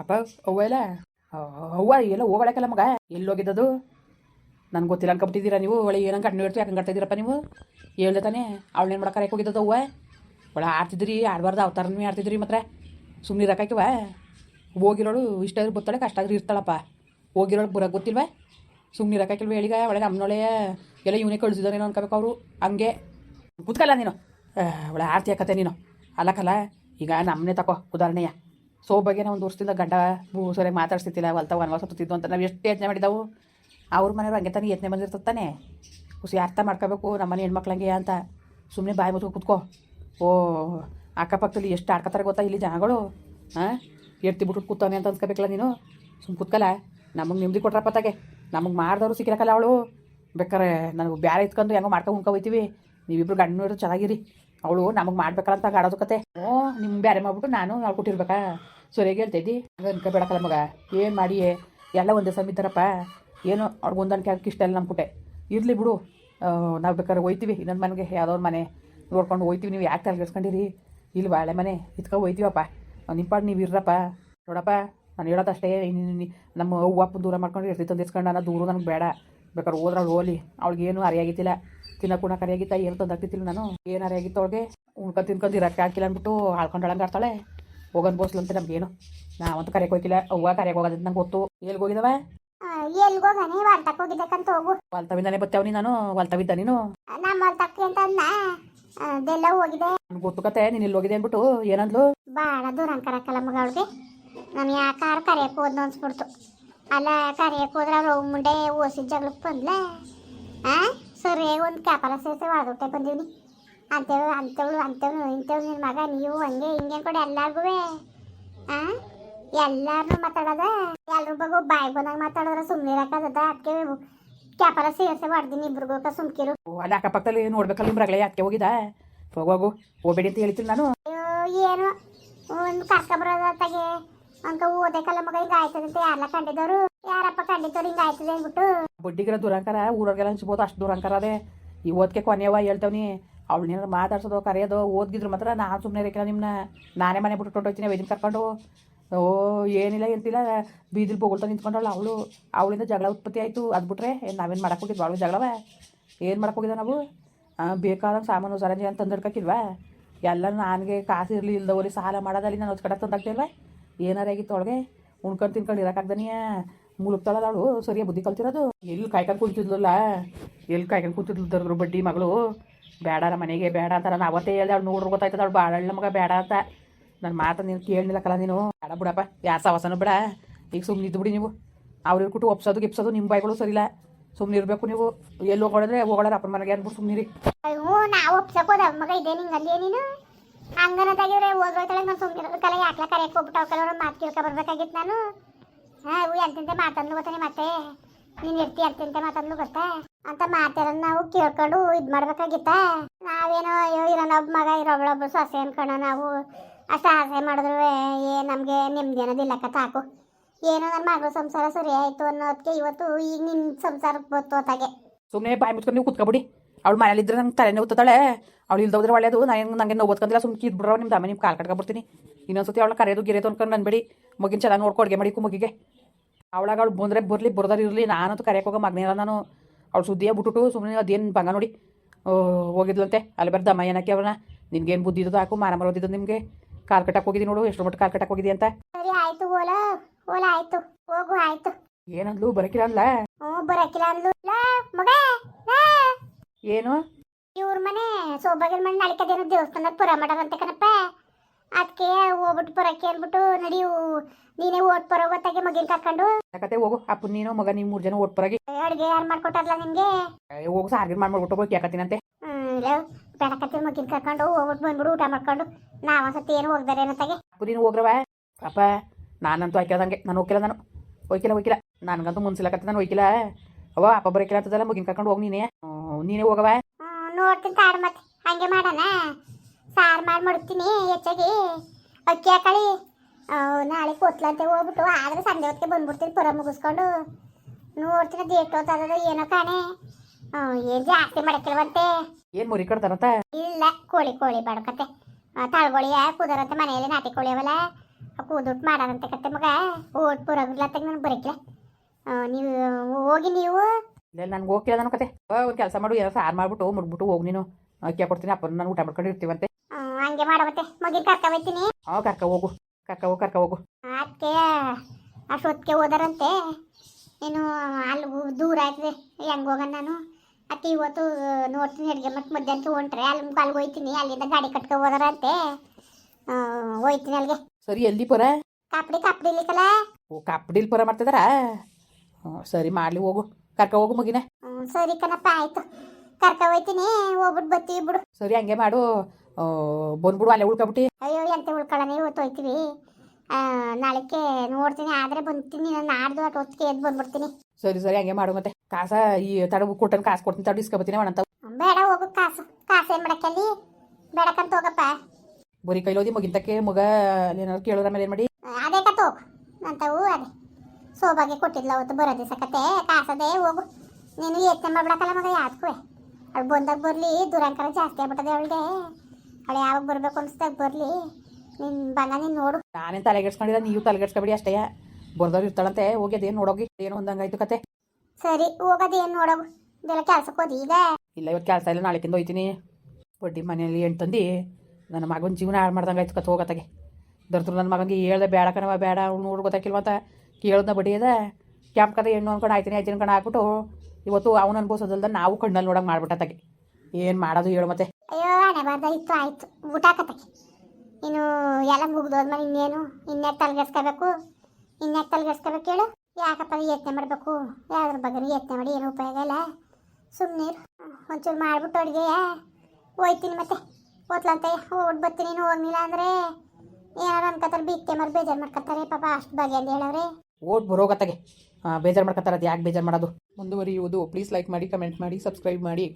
ಅಪ್ಪ ಅವ್ವ ಇಲ್ಲ ಅವ್ವ, ಎಲ್ಲ ಹೋಗಳಕ್ಕಲ್ಲ ಮಗ? ಎಲ್ಲಿ ಹೋಗಿದ್ದದು? ನನ್ಗೆ ಗೊತ್ತಿಲ್ಲ ಅನ್ಕೊಬಿಟ್ಟಿದ್ದೀರಾ ನೀವು? ಒಳ್ಳೆ ಏನಂಗೆ ಕಣ್ಣು ಇಡ್ತು ಯಾಕಂಗೆ ಇದ್ದೀರಪ್ಪ ನೀವು? ಹೇಳ್ದೆ ತಾನೇ ಏನು ಮಾಡಕ್ಕೆ ಕರೆಯಕ್ಕೆ ಹೋಗಿದ್ದದು ಅವ್ವ? ಒಳ್ಳೆ ಆಡ್ತಿದ್ರಿ, ಆಡಬಾರ್ದು, ಅವತಾರನೇ ಆಡ್ತಿದ್ರಿ ಮಾತ್ರ. ಸುಮ್ಮನೆ ಇರಕ್ಕಾಕಿವ ಹೋಗಿರೋಳು ಇಷ್ಟ ಆದ್ರೂ ಬರ್ತಾಳೆ ಕಷ್ಟ ಆದ್ರೂ ಇರ್ತಾಳಪ್ಪ. ಹೋಗಿರೋಳು ಬರೋಕೆ ಗೊತ್ತಿಲ್ವ? ಸುಮ್ಮನೆ ಇರಕ್ಕಾಕಿಲ್ವ ಹೇಳಿಗ? ಒಳಗೆ ನಮ್ಮನೊಳೆ ಎಲ್ಲ ಇವನೇ ಕಳಿಸಿದಾನೇನೋ ಅನ್ಕೋಬೇಕು ಅವರು, ಹಂಗೆ. ಕುತ್ಕಲ್ಲ ನೀನು. ಒಳ್ಳೆ ಆರ್ತಿ ಕತೆ ನೀನು. ಅಲ್ಲಕಲ್ಲ, ಈಗ ನಮ್ಮನೆ ತಕೋ, ಉದಾಹರಣೆಯ. ಸೋಬಾಗೇನ ಒಂದು ವರ್ಷದಿಂದ ಗಂಡ ಸರಿ ಮಾತಾಡ್ಸ್ತಿಲ್ಲ ಹೊಲ್ತ ವನವಾಸ ಹೊತ್ತಿದ್ದು ಅಂತ ನಾವು ಎಷ್ಟು ಯೋಚನೆ ಮಾಡಿದಾವು. ಅವ್ರ ಮನೆಯವ್ರು ಹಂಗೆ ತಾನೇ ಯತ್ನೆ ಬಂದಿರ್ತಾನೆ ತಾನೆ. ಖುಷಿ ಅರ್ಥ ಮಾಡ್ಕೋಬೇಕು ನಮ್ಮನೆ ಹೆಣ್ಮಕ್ಳಂಗೆ ಅಂತ. ಸುಮ್ಮನೆ ಬಾಯಿ ಮುಚ್ಕೊಂಡು ಕೂತ್ಕೋ. ಓ, ಅಕ್ಕಪಕ್ಕದಲ್ಲಿ ಎಷ್ಟು ಆಡ್ಕೊತಾರೆ ಗೊತ್ತಾ ಇಲ್ಲಿ ಜನಗಳು? ಹಾಂ ಎಡ್ತಿ ಬಿಟ್ಟು ಕೂತಾನೆ ಅಂತ ಅನ್ಸ್ಕೋಬೇಕಲ್ಲ ನೀನು? ಸುಮ್ಮನೆ ಕುತ್ಕಲ್ಲ ನಮಗೆ ನೆಮ್ಮದಿ ಕೊಟ್ರಪ್ಪ ತಾಗೆ. ನಮಗೆ ಮಾಡಿದವರು ಸಿಕ್ಕಿರಕಲ್ಲ ಅವಳು. ಬೇಕಾರೆ ನನಗೆ ಬ್ಯಾರೆ ಇತ್ಕೊಂಡು ಹೆಂಗೋ ಮಾಡ್ಕೊಂಡು ಉಣ್ಕೊ ಹೋಯ್ತೀವಿ. ನೀವಿಬ್ರು ಗಂಡು ನೋಡಿದ್ರು ಚೆನ್ನಾಗಿರಿ. ಅವಳು ನಮಗೆ ಮಾಡ್ಬೇಕಲ್ಲ ಅಂತ ಗಾಡೋದು ಕತೆ. ಓ, ನಿಮ್ಗೆ ಬ್ಯಾರೆ ಮಾಡ್ಬಿಟ್ಟು ನಾನು ಅವ್ಳು ಕೊಟ್ಟಿರ್ಬೇಕಾ? ಸರಿಯಾಗಿ ಹೇಳ್ತೈತಿ ಬೇಡಕಲ್ಲ ಮಗ. ಏನು ಮಾಡಿ? ಎಲ್ಲ ಒಂದೇ ಸಮಿತಾರಪ್ಪ ಏನು, ಅವ್ರಿಗೆ ಹೊಂದಾಣಿಕೆ ಆಗಕ್ಕೆ ಇಷ್ಟ ಇಲ್ಲ ನಮ್ಮ ಪುಟ್ಟೆ ಇರಲಿ ಬಿಡು. ನಾವು ಬೇಕಾದ್ರೆ ಹೋಯ್ತೀವಿ. ಇನ್ನೊಂದು ಮನೆಗೆ, ಯಾವುದೋ ಮನೆ. ನೋಡ್ಕೊಂಡು ಹೋಯ್ತೀವಿ. ನೀವು ಯಾಕೆ ತಲೆಗೆಡ್ಸ್ಕೊಂಡಿರಿ ಇಲ್ಲಿ ಬಾಳೆ ಮನೆ. ಇತ್ಕೊ ಹೋಯ್ತೀವಪ್ಪ. ನಿಮ್ಮ ಪಾಡು ನೀವು ಇರ್ರಪ್ಪ. ನೋಡಪ್ಪ, ನಾನು ಹೇಳೋದಷ್ಟೇ ನಮ್ಮ ಅವ್ವಪ್ಪ ದೂರ ಮಾಡ್ಕೊಂಡು ಇರ್ತಿ ತಂದಿಸ್ಕೊಂಡು ಅನ್ನೋ ದೂರ ನನಗೆ ಬೇಡ. ಬೇಕಾದ್ರೆ ಹೋದ್ರೆ ಅವ್ಳು ಹೋಲಿ ಅವ್ಳಿಗೇನು ಅರಿಯಾಗಿತ್ತಿಲ್ಲ. ತಿನ್ನೋ ಕುಣಕ್ಕೆ ಅರಿಯಾಗಿತ್ತ? ಏನು ತಂದಾಗ್ತಿತ್ತಿಲ್ಲ ನಾನು? ಏನು ಅರಿಯಾಗಿತ್ತು ಅವ್ಳಿಗೆ? ಉಣ್ಕೊಂಡು ತಿನ್ಕೊಂಡು ಇರಕ್ಕೆ ಹಾಕಿಲ್ಲ ಅಂದ್ಬಿಟ್ಟು ಆಳ್ಕೊಂಡಳಂಗೆ ಆಡ್ತಾಳೆ ಹೋಗೋನ್ ಬೋಸ್ಲಂತೆ ನಾ ನಾವಂತೂ ಕರೆಯಕ್ಕೆ ಹೋಗಿಲ್ಲ ಅವ್ವ ಕರೆಯಕ್ಕೆ ಹೋಗೋದಂತ ನಂಗೆ ಗೊತ್ತು. ಎಲ್ಲಿಗೆ ಹೋಗಿದವ? ಎಲ್ಗೋಗನೆ ವಾಲ್ತಕ್ ಹೋಗಿದ್ದಕ್ಕಂತ ಹೋಗು. ಹೊಲ್ತವಿಂದಾನೆ ಬತ್ತೇವ್ ನೀನು ಹೊಲ್ತವಿದ್ದ ನೀನು? ನಮ್ಮ ಹೊಲ್ತಕ್ಕೆ ಅಂತ ಅಂದ ಅದೆಲ್ಲ ಹೋಗಿದೆ. ಗೊತ್ತು ಕತೆ ನೀನು ಇಲ್ಲಿ ಹೋಗಿದೆ ಅಂದ್ಬಿಟ್ಟು ಏನಂದ್ಲು? ಭಾಳ ದೂರ ಅಂಕರಕ್ಕಲ್ಲ ಮಗ ಅವಳಿಗೆ. ನಮ್ ಯಾಕಾರ ಕರೆಯಕ್ಕೆ ಹೋದ್ನು ಅನ್ಸ್ಬಿಡ್ತು. ಅಲ್ಲ ಕರೆಯಕ್ಕೆ ಹೋದ್ರೆ ಅವ್ರು ಮುಂಡೆ ಓಸಿದ ಜಗಳಕ್ಕೆ ಬಂದ್ಲ? ಆ ಸರಿ ಒಂದು ಕ್ಯಾಪಲ ಸೇರಿಸಿ ಒಳಗೊಟ್ಟೆ ಬಂದೀವಿ ಅಂತೇಳು ಅಂತೇಳು ಅಂತೇಳು ಇಂತೇಳು ನಿನ್ನ ಮಗ ನೀವು ಹಂಗೆ ಹಿಂಗೆ ಕೊಡಿ ಎಲ್ಲಾರ್ಗೂ ಆ? ಎಲ್ಲಾರನ್ನೂ ಮಾತಾಡೋದ? ಎಲ್ಲರ ಬಗ್ಗೆ ಬಾಯಿ ಬಂದಾಗ ಮಾತಾಡೋದ್ರ ಸುಮ್ಮನೆ ಇರಕ್ಕದ ಅದಕ್ಕೆ ಕ್ಯಾಪಲ ಸೇರಿಸಿ ಹೊಡ್ದೀನಿ ಇಬ್ರಿಗೂ ಸುಮ್ಕಿರು. ಅದ ಅಕ್ಕಪಕ್ಕದಲ್ಲಿ ನೋಡ್ಬೇಕಲ್ಲ ನಿಮ್ಮ ರಗಳೆ ಯಾಕೆ ಹೋಗಿದ? ಹೋಗೋಗು ಹೋಗ್ಬೇಡಿ ಅಂತ ಹೇಳ್ತೀನಿ ನಾನು. ಅಯ್ಯೋ ಏನು? ಒಂದು ಕರ್ಕೊಬರೋದಾಗೆ ಅಂಕ ಓದಕ್ಕಲ್ಲ ಮಗ ಹಿಂಗ ಆಯ್ತದಂತೆ ಯಾರಲ್ಲ ಕಂಡಿದ್ದವರು? ಯಾರಪ್ಪ ಕಂಡಿದ್ದವ್ರು ಹಿಂಗ ಆಯ್ತದೆ ಅಂದ್ಬಿಟ್ಟು? ಬಡ್ಡಿಗಿರೋ ದುರಂಕಾರ ಊರವ್ರಿಗೆಲ್ಲ ಹಂಚ್ಬೋದು ಅಷ್ಟು ದುರಂಕಾರ ಅದೇ. ಈ ಓದ್ಕೆ ಕೊನೆಯವ ಹೇಳ್ತವ್ನಿ. ಅವಳನ್ನೇನಾರು ಮಾತಾಡ್ಸೋದೋ, ಕರೆಯೋದು, ಓದ್ಗಿದ್ರು ಮಾತ್ರ ನಾನು ಸುಮ್ಮನೆ ಇರಕ್ಕಿಲ್ಲ ನಿಮ್ಮನ್ನ ನಾನೇ ಮನೆ ಬಿಟ್ಟು ಹೊಟ್ಟೋಗ್ತೀನಿ ವೈದ್ಯನ ಕರ್ಕೊಂಡು. ಓ, ಏನಿಲ್ಲ, ಎಂತಿಲ್ಲ, ಬೀದಿಲ್ ಬೊಗಳ್ತಾ ನಿಂತ್ಕೊಂಡವಳು ಅವಳು. ಅವಳಿಂದ ಜಗಳ ಉತ್ಪತ್ತಿ ಆಯಿತು. ಅದು ಬಿಟ್ರೆ ನಾವೇನು ಮಾಡಕ್ಕೆ ಹೋಗಿದ್ವಿ? ಅವಳು ಜಗಳವ? ಏನು ಮಾಡಕ್ಕೆ ಹೋಗಿದ್ದ ನಾವು? ಬೇಕಾದ ಸಾಮಾನು ಸರಂಜಿ ಅಂತ ತಂದಿಡ್ಕಕ್ಕಿಲ್ವಾ ಎಲ್ಲ ನನಗೆ ಕಾಸು ಇರಲಿ ಇಲ್ದವ್ರಿ ಸಾಲ ಮಾಡೋದಲ್ಲಿ ನಾನು ಕಡೆ ತಂದಾಗ್ತಿಲ್ವ ಏನಾರ ಆಗಿತ್ತು ಅವಳಿಗೆ? ಉಣ್ಕೊಂಡು ತಿನ್ಕೊಂಡು ಇರೋಕ್ಕಾಗ್ದನಿಯ ಮುಳುಗ್ತಾಳದವಳು ಸರಿಯಾಗಿ ಬುದ್ಧಿ ಕಲ್ತಿರೋದು? ಎಲ್ಲಿ ಕಾಯ್ಕೊಂಡು ಕುಂತಿದ್ಲಲ್ಲ? ಎಲ್ಲಿ ಕಾಯ್ಕೊಂಡು ಕುಂತಿದ್ಲು ಬಡ್ಡಿ ಮಗಳು? ಬೇಡಾರ ಮನೆಗೆ ಬೇಡ ಅಂತ ನಾನು ಅವತ್ತೇ ಹೇಳ್ದೆ, ಅವ್ಳು ನೋಡ್ರು ಗೊತ್ತಾಯ್ತದ, ಅವ್ಳು ಬಾಳಣ್ಣ ಮಗ, ಬೇಡ ಅಂತ. ನನ್ನ ಮಾತು ನೀನು ಕೇಳಲಿಲ್ಲಕ್ಕಲ್ಲ ನೀನು. ಬೇಡ ಬಿಡಪ್ಪ, ಯಾರ ಸವಾಸನೂ ಬಿಡ. ಈಗ ಸುಮ್ಮನೆ ಇದ್ದು ಬಿಡಿ ನೀವು. ಅವ್ರಿಗೆ ಕುಟ್ಟು ಒಪ್ಸೋದು, ಗಿಪ್ಸೋದು ನಿಮ್ಮ ಬಾಯಿಗಳು ಸರಿಲ್ಲ ಸುಮ್ಮನೆ ಇರಬೇಕು ನೀವು. ಎಲ್ಲಿ ಹೋಗೋದ್ರೆ ಹೋಗೋಣ ಅಪ್ಪನ ಮನೆಗೆ ಅಂದ್ಬಿಟ್ಟು ಸುಮ್ಮನಿರಿ ಅಯ್ಯೋ, ನಾವು ಒಪ್ಸಕೋದ ಮಗ ಇದೆ ನಿಂಗಲ್ಲಿ ನೀನು? ಹಂಗನದಾಗಿದ್ರೆ ಓದೋಯ್ತಾಳೆ ನಾನು ಸುಮ್ಮನೆ ಇರ್ಬೇಕಲ್ಲ ಯಾಕ್ಲ ಕರೆಯಕ್ಕೆ ಹೋಗ್ಬಿಟ್ಟು ಅವ್ರ ಕೆಲವರು ಮಾತು ಕೇಳ್ಕೊ ಬರ್ಬೇಕಾಗಿತ್ತು ನಾನು? ಹಾಂ ಇವು ಎಂತೆಂತೆ ಮಾತಂದು ಗೊತ್ತಾನೆ ಮತ್ತೆ ನೀನು ಇರ್ತಿ ಎಂತೆಂತೆ ಮಾತಂದು ಗೊತ್ತಾ? ಅಂತ ಮಾತಾಡೋದು ನಾವು ಕೇಳ್ಕೊಂಡು ಇದು ಮಾಡ್ಬೇಕಾಗಿತ್ತ? ನಾವೇನೋ, ಅಯ್ಯೋ ಇರೋಣ ಒಬ್ಬ ಮಗ ಇರೋಬ್ಳೊಬ್ಬ ಸೊಸೆ ಅನ್ಕೊಂಡು ನಾವು ಅಷ್ಟು ಆಸೆ ಮಾಡಿದ್ರು. ಏ ನಮಗೆ ನೆಮ್ಮದಿ ಅನ್ನೋದಿಲ್ಲಕ್ಕ ತಾಕು ಏನೋ ನನ್ನ ಮಗಳ ಸಂಸಾರ ಸರಿ ಆಯಿತು ಅನ್ನೋದಕ್ಕೆ ಇವತ್ತು ಈಗ ನಿನ್ನ ಸಂಸಾರಕ್ಕೆ ಬತ್ತು ಅತ್ತಾಗೆ. ಸುಮ್ಮನೆ ಬಾಯಿ ಮುಚ್ಕೊಂಡು ನೀವು ಕುತ್ಕೊಬಿಡಿ. ಅವಳು ಮನೇಲಿದ್ರೆ ನಂಗೆ ತಲೆ ನೋವುತ್ತಾಳೆ ಅವ್ಳು ಇಲ್ದೋದ್ರೆ ಒಳ್ಳೇದು. ನಾನು ನನಗೆ ನೋವು ಓದ್ಕೊಂತಿಲ್ಲ ಸುಮ್ಮನೆ ಇದ್ಬಿಡ್ರೋ ನಿಮ್ಮ ದಮ್ಮ ನಿಮ್ಮ ಕಾಲು ಕಟ್ಕೊಬಿಡ್ತೀನಿ ಇನ್ನೊಂದ್ಸತಿ ಅವಳ ಕರೆಯೋದು ಗಿರೇದು ಅನ್ಕೊಂಡು ನನ್ಬೇಡಿ. ಮಗಿನ ಚೆನ್ನಾಗಿ ನೋಡ್ಕೊ, ಅಡುಗೆ ಮಾಡಿಕು ಮಗಿಗೆ ಅವಳಾಗ ಅವಳು ಬಂದರೆ ಬರಲಿ, ಬರ್ದಾರ ಇರಲಿ. ನಾನಂತೂ ಕರೆಯೋಕೆ ಹೋಗೋ ಮಗನೇ ನಾನು. ಅವಳು ಸುದ್ದಿಯ ಬಿಟ್ಬಿಟ್ಟು ಸುಮ್ಮನೆ ಅದೇನು ಬಂಗ ನೋಡಿ. ಹೋಗಿದ್ಲಂತೆ. ಅಲ್ಲಿ ಬರ್ದ ಅಮ್ಮ ಏನಕ್ಕೆ ಅವಳನ್ನ ನಿನ್ಗೇನು ಬುದ್ಧಿ ಇದ್ದದ ಹಾಕು ಮಾರ ಮರೋದಿದ್ದು ನಿಮಗೆ. ಕಾಲ್ ಕಟ್ಟಕ್ಕೆ ಹೋಗಿದ್ದೀನಿ ನೋಡು ಎಷ್ಟು ಮಟ್ಟ ಕಾಲ್ ಕಟ್ಟಕ್ಕೆ ಹೋಗಿದ್ದಿ ಅಂತ. ಸರಿ ಆಯ್ತು ಓಲ ಓಲ ಆಯ್ತು. ಹೋಗು ಆಯ್ತು. ಏನಂದ್ಲು? ಬರಕಿಲ್ಲ ಅಂದ್ಲ? ಹ್ಞೂ ಬರಕಿಲ್ಲ ಅಂದ್ಲು. ಮಗ. ಏನು? ಇವ್ರ ಮನೆ ಸೋಬಾಗಿಲ್ ಮನೆ ನಳಿಕದೇನೋ ದೇವಸ್ಥಾನದ ಪುರ ಮಾಡಾರಂತೆ ಕಣಪ್ಪ. ಅದಕ್ಕೆ ಹೋಗ್ಬಿಟ್ಟು ಬರಕ್ಕೆ ಅಂದ್ಬಿಟ್ಟು ನಡಿ ನೀನೇ ಓಟ್ ಗೊತ್ತಾಗೆ ಮಗಿನ ಕರ್ಕೊಂಡು. ಯಾಕತ್ತೆ ಹೋಗು. ಅಪ್ಪ ನೀನು ಮಗ ನೀವು ಮೂರು ಜನ ಓಟ್ಪರಾಗಿ ಅಡುಗೆ ಯಾರು ಮಾಡ್ಕೊಟ್ರಲ್ಲ ನಿಮಗೆ ಹೋಗು ಸಾರ್ಗಿರ್ ಮಾಡ್ಬಿಟ್ಟು ಹೋಗಿ ಯಾಕತ್ತೀನಂತೆ ಹ್ಞೂ ಬೆಳಕತ್ತಿ ಮಗಿನ ಕರ್ಕೊಂಡು ಹೋಗ್ಬಿಟ್ಟು ಬಂದ್ಬಿಡು ಊಟ ಮಾಡ್ಕೊಂಡು. ನಾವೊಂದ್ಸತಿ ಏನು ಹೋಗ್ದಾರೆ ಅನ್ನತ್ತಾಗೆ ಅಪ್ಪ ನೀನು ಹೋಗ್ರವ. ಅಪ್ಪ ನಾನಂತೂ ಹಾಕ್ಯದಂಗೆ ನಾನು ಹೋಗಿಲ್ಲ ನಾನು. ಹೋಗಿಲ್ಲ ಹೋಗಿಲ್ಲ ನನಗಂತೂ ಮುನ್ಸಿಲಕತ್ತೆ ನಾನು ಹೋಗಿಲ್ಲ ಅವ ಅಪ್ಪ ಬರೋಕಿಲ್ಲ ಅಂತದಲ್ಲ ಮಗಿನ ಕರ್ಕೊಂಡು ಹೋಗಿ ನೀನೇ. ನೀನೇ ಹೋಗವ. ನೋಡ್ತೀನಿ ತಾಡು ಮತ್ತೆ. ಹಂಗೆ ಮಾಡೋಣ. ಸಾರು ಮಾಡಿ ಮಾಡ್ತೀನಿ ಹೆಚ್ಚಾಗಿ. ಅಕ್ಕಿ ಹಾಕಳಿ. ನಾಳೆ ಕೊತ್ಲಂತೆ ಹೋಗ್ಬಿಟ್ಟು ಆದ್ರೆ ಸಂಜೆ ಹೊತ್ತಿಗೆ ಬಂದ್ಬಿಡ್ತೀನಿ ಪುರ ಮುಗಿಸ್ಕೊಂಡು. ನೋಡ್ತೀನಿ ಅದು ಎಷ್ಟು ಹೊತ್ತದ ಏನೋ ಕಾಣೆ. ಏನು ಜಾಸ್ತಿ ಮಾಡಕ್ಕಿಲ್ವಂತೆ ಏನು ಮುರಿ ಕಡ್ತಾರಂತ ಇಲ್ಲ ಕೋಳಿ ಕೋಳಿ ಬಡ್ಕತ್ತೆ. ತಳ್ಗೊಳಿ ಕುದರಂತೆ ಮನೆಯಲ್ಲಿ ನಾಟಿ ಕೋಳಿ ಅವಲ್ಲ. ಕೂದೊಟ್ಟು ಮಾಡಾರಂತೆ ಕತ್ತೆ ಮಗ. ಓಟ್ ಬರೋಗಿಲ್ಲ ನಾನು ಬರಕ್ಲೆ ನೀವು ಹೋಗಿ ನೀವು. ಇಲ್ಲ ನನ್ಗೆ ಹೋಗ್ತಿಲ್ಲ ನನ್ನ ಕತೆ ಒಂದು ಕೆಲಸ ಮಾಡು ಏನೋ ಸಾರು ಮಾಡ್ಬಿಟ್ಟು ಮುಡ್ಬಿಟ್ಟು ಹೋಗಿ ನೀನು. ಅಕ್ಕಿ ಕೊಡ್ತೀನಿ ಅಪ್ಪನ ನಾನು ಊಟ ಮಾಡ್ಕೊಂಡು ಇರ್ತೀವಂತೆ. ಹಂಗೆ ಮಾಡಬೇಕೆ ಮಗಿನ ಕರ್ಕ ಹೋಯ್ತೀನಿ. ಹಾ ಕರ್ಕ ಹೋಗು. ಕರ್ಕ ಹೋಗು ಕರ್ಕ ಹೋಗು. ಅದಕ್ಕೆ ಅಷ್ಟೊತ್ತಿಗೆ ಹೋದಾರಂತೆ. ಏನು ಅಲ್ಲಿ ದೂರ ಆಯ್ತದೆ. ಹೆಂಗೆ ಹೋಗೋಣ ನಾನು? ಅತ್ತಿ ಇವತ್ತು ನೋಡ್ತೀನಿ ಅಡುಗೆ ಮತ್ತೆ ಮಧ್ಯಾಹ್ನ ಹೊಂಟ್ರೆ. ಅಲ್ಲಿ ಅಲ್ಲಿಗೆ ಹೋಯ್ತೀನಿ. ಅಲ್ಲಿಂದ ಗಾಡಿ ಕಟ್ಕೊ ಹೋದಾರಂತೆ. ಹೋಯ್ತೀನಿ ಅಲ್ಲಿಗೆ. ಸರಿ ಎಲ್ಲಿ ಪರ? ಕಾಪಡಿ ಕಾಪಡಿ ಇಲ್ಲಿಕಲ್ಲ ಓ ಕಪ್ಪಡಿಲ್ ಪರ ಮಾಡ್ತಿದಾರ? ಸರಿ ಮಾಡ್ಲಿ ಹೋಗು. ಕರ್ಕ ಹೋಗು ಮಗಿನ. ಸರಿ ಕಣಪ್ಪ ಆಯ್ತು. ಕರ್ಕ ಹೋಯ್ತೀನಿ ಹೋಗ್ಬಿಟ್ಟು ಬತ್ತೀವಿ ಬಿಡು ಸರಿ ಹಂಗೆ ಮಾಡು. ಬಂದ್ಬಿಡು ಅಲ್ಲೇ ಉಳ್ಕೊಬಿಟ್ಟು. ಅಯ್ಯೋ ಎಂತ ಉಳ್ಕೊಳ್ಳೋಣ ಇವತ್ತು ಹೋಯ್ತೀವಿ. ನಾಳೆಕ್ಕೆ ನೋಡ್ತೀನಿ ಆದರೆ ಬಂತೀನಿ ನಾನು ನಾಡ್ದು ಅಟ್ ಹೊತ್ತಿಗೆ ಎದ್ದು ಬಂದ್ಬಿಡ್ತೀನಿ. ಸರಿ ಸರಿ ಹಂಗೆ ಮಾಡು ಮತ್ತೆ. ಕಾಸ ಈ ತಡ ಕೊಟ್ಟನ್ ಕಾಸು ಕೊಡ್ತೀನಿ ತಡ ಇಸ್ಕೊಬತ್ತೀನಿ ಮಾಡಂತ ಬೇಡ ಹೋಗು ಕಾಸು. ಕಾಸು ಏನು ಮಾಡಕ್ಕಲ್ಲಿ ಬೇಡಕ್ಕಂತ ಹೋಗಪ್ಪ. ಬರೀ ಕೈಲೋದಿ ಮಗಿಂತಕ್ಕೆ ಮಗ ಏನಾದ್ರು ಕೇಳೋದ್ರ ಮೇಲೆ ಏನು ಮಾಡಿ? ಅದೇ ಕತ್ ಹೋಗು. ಅಂತವು ಅದೇ. ಸೋಬಾಗೆ ಕೊಟ್ಟಿದ್ಲ ಅವತ್ತು ಬರೋ ದಿವಸ ಕತೆ ಕಾಸದೇ ಹೋಗು. ನೀನು ಯೋಚನೆ ಮಾಡ್ಬಿಡಕ್ಕಲ್ಲ ಮಗ ಯಾಕೂ ಅವಳು ಬಂದಾಗ ಬರಲಿ ದುರಂಕಾರ ಜಾಸ್ತಿ ಆಗ್ಬಿಟ್ಟದೆ ಅವಳಿಗೆ. ಅವಳು ಯಾವಾಗ ಬರಬೇಕು ಅನಿಸ್ದಾಗ ಬರಲಿ. ನಿನ್ನ ಬಂಗ ನೀನು ನೋಡು. ನಾನೇನು ತಲೆಗೆಡ್ಸ್ಕೊಂಡಿಲ್ಲ ನೀವು ತಲೆಗೆಡ್ಸ್ಕೊಬಿಡಿ ಅಷ್ಟೇ. ಬರ್ದವ್ರು ಇರ್ತಾಳಂತೆ ಹೋಗಿ ಅದೇನು ನೋಡೋಗಿ ಏನು ಒಂದಂಗಾಯ್ತು ಕತೆ. ಸರಿ ಹೋಗೋದೇನು ನೋಡೋಗು. ಇದೆಲ್ಲ ಕೆಲ್ಸಕ್ಕೆ ಹೋದಿ ಈಗ. ಇಲ್ಲ ಇವತ್ತು ಕೆಲಸ ಇಲ್ಲ ನಾಳೆಕಿಂದ ಹೋಯ್ತೀನಿ. ಬಡ್ಡಿ ಮನೆಯಲ್ಲಿ ಏನು ತಂದು ನನ್ನ ಮಗನ ಜೀವನ ಹಾಳು ಮಾಡ್ದಂಗೆ ಆಯ್ತು ಕತ್ ಹೋಗತ್ತಾಗೆ. ದರ್ದ್ರು ನನ್ನ ಮಗನಿಗೆ ಹೇಳ್ದೆ ಬೇಡ ಕಣವ ಬೇಡ ಅವ್ನು ನೋಡಿ ಗೊತ್ತಾಕಿಲ್ವ ಅಂತ ಕೇಳ್ದ ಬಡ್ಡಿ ಅದ. ಕ್ಯಾಂಪ್ ಕತೆ ಹೆಣ್ಣು ಅನ್ಕೊಂಡು ಆಯ್ತೀನಿ ಆಯ್ತೀನಿ ಕಣ ಹಾಕ್ಬಿಟ್ಟು ಇವತ್ತು ಅವ್ನು ಅನುಭವಿಸೋದಲ್ಲ ನಾವು ಕಣ್ಣಲ್ಲಿ ನೋಡಂಗೆ ತಗೆ ಏನು ಮಾಡೋದು ಹೇಳು ಮತ್ತೆ. ಅಯ್ಯೋ ಹಣೆ ಬರ್ದ ಇತ್ತು ಆಯ್ತು. ಊಟ ಇನ್ನು ಎಲ್ಲ ಮುಗಿದೋದ್ಮೇಲೆ ಇನ್ನೇನು? ಇನ್ಯಾಕೆ ತಲೆಗೆಡ್ಸ್ಕೋಬೇಕು ಇನ್ಯಾಕೆ ತಲೆಗೆಡ್ಸ್ಕೋಬೇಕು ಹೇಳು? ಯಾಕಪ್ಪ ಯತ್ನೆ ಮಾಡಬೇಕು? ಯಾವ್ದ್ರ ಬಗ್ಗೆ ಯತ್ನೆ ಮಾಡಿ ಏನು ಉಪಯೋಗ ಇಲ್ಲ. ಸುಮ್ಮನೆ ಒಂಚೂರು ಮಾಡಿಬಿಟ್ಟು ಅಡುಗೆ. ಹೋಯ್ತೀನಿ ಮತ್ತೆ. ಓದ್ಲಂತೆ ಓಡ್ ಬರ್ತೀನಿ ನೀನು ಹೋಗ್ಲಿಲ್ಲ ಅಂದರೆ. ಏನಾರು ಅನ್ಕೋತಾರೆ ಬಿತ್ತೆ ಮಾಡಿ ಬೇಜಾರು ಮಾಡ್ಕೊತಾರೆ ಪಾಪ ಅಷ್ಟು ಬಗೆ ಅಂತ ಹೇಳವ್ರೆ. ಓಟ್ ಬರೋಗತ್ತಾಗೆ ಬೇಜಾರು ಮಾಡ್ಕೊತಾರೆ ಅದು ಯಾಕೆ ಬೇಜಾರು ಮಾಡೋದು? ಮುಂದುವರಿಯುವುದು. ಪ್ಲೀಸ್ ಲೈಕ್ ಮಾಡಿ ಕಮೆಂಟ್ ಮಾಡಿ ಸಬ್ಸ್ಕ್ರೈಬ್ ಮಾಡಿ.